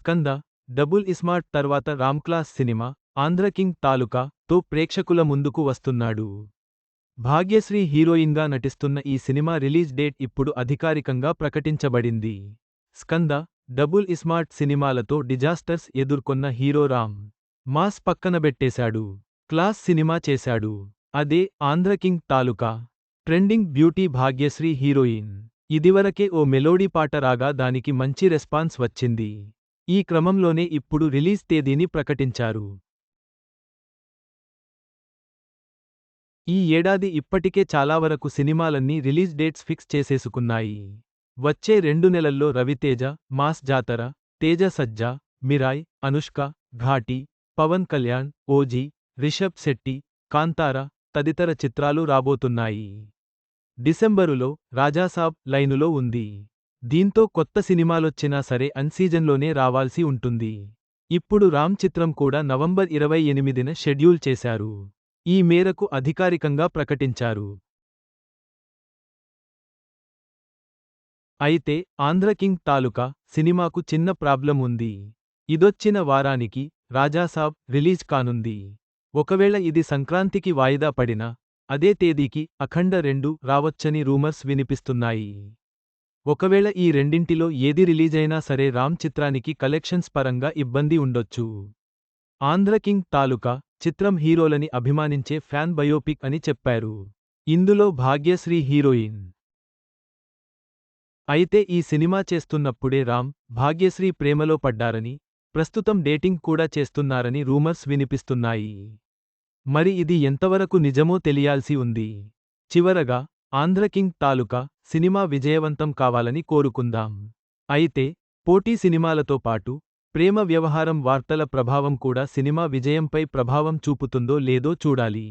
Skanda double ismart తర్వాత Ram class cinema Andhra king Taluka తో ప్రేక్షకుల ముందుకు వస్తున్నాడు. భాగ్యశ్రీ హీరోయిన్గా నటిస్తున్న ఈ సినిమా రిలీజ్ డేట్ ఇప్పుడు అధికారికంగా ప్రకటించబడింది. స్కంద డబుల్ ఇస్మార్ట్ సినిమాలతో డిజాస్టర్స్ ఎదుర్కొన్న హీరో రామ్ మాస్ పక్కనబెట్టేశాడు క్లాస్ సినిమా చేశాడు. అదే Andhra king Taluka trending beauty Bhagyashri heroine. ఇదివరకే ఓ మెలోడీ పాట రాగా దానికి మంచి రెస్పాన్స్ వచ్చింది. ఈ క్రమంలోనే ఇప్పుడు రిలీజ్ తేదీని ప్రకటించారు. ఈ ఏడాది ఇప్పటికే చాలా వరకు సినిమాలన్నీ రిలీజ్ డేట్స్ ఫిక్స్ చేసేసుకున్నాయి. వచ్చే రెండు నెలల్లో రవితేజ మాస్ జాతర తేజ సజ్జా మిరాయ్ అనుష్క ఘాటి పవన్ కళ్యాణ్ ఓజీ రిషబ్ శెట్టి కాంతార తదితర చిత్రాలు రాబోతున్నాయి. డిసెంబరులో రాజాసాబ్ లైనులో ఉంది. దీంతో కొత్త సినిమాలొచ్చినా సరే అన్సీజన్లోనే రావాల్సి ఉంటుంది. ఇప్పుడు రామ్ చిత్రం కూడా నవంబర్ ఇరవై ఎనిమిదిన షెడ్యూల్ చేశారు. ఈ మేరకు అధికారికంగా ప్రకటించారు. అయితే ఆంధ్ర కింగ్ తాలూకా సినిమాకు చిన్న ప్రాబ్లం ఉంది. ఇదొచ్చిన వారానికి రాజాసాబ్ రిలీజ్ కానుంది. ఒకవేళ ఇది సంక్రాంతికి వాయిదా పడినా అదే తేదీకి అఖండ రెండు రావచ్చని రూమర్స్ వినిపిస్తున్నాయి. ఒకవేళ ఈ రెండింటిలో ఏది రిలీజైనా సరే రామ్ చిత్రానికి కలెక్షన్స్ పరంగా ఇబ్బంది ఉండొచ్చు. ఆంధ్ర కింగ్ తాలూకా చిత్రం హీరోలని అభిమానించే ఫ్యాన్ బయోపిక్ అని చెప్పారు. ఇందులో భాగ్యశ్రీ హీరోయిన్. అయితే ఈ సినిమా చేస్తున్నప్పుడే రామ్ భాగ్యశ్రీ ప్రేమలో పడ్డారని ప్రస్తుతం డేటింగ్ కూడా చేస్తున్నారని రూమర్స్ వినిపిస్తున్నాయి. మరి ఇది ఎంతవరకు నిజమో తెలియాల్సి ఉంది. చివరగా ఆంధ్ర కింగ్ తాలూకా సినిమా విజయవంతం కావాలని కోరుకుందాం. అయితే పోటీ సినిమాలతో పాటు ప్రేమ వ్యవహారం వార్తల ప్రభావం కూడా సినిమా విజయంపై ప్రభావం చూపుతుందో లేదో చూడాలి.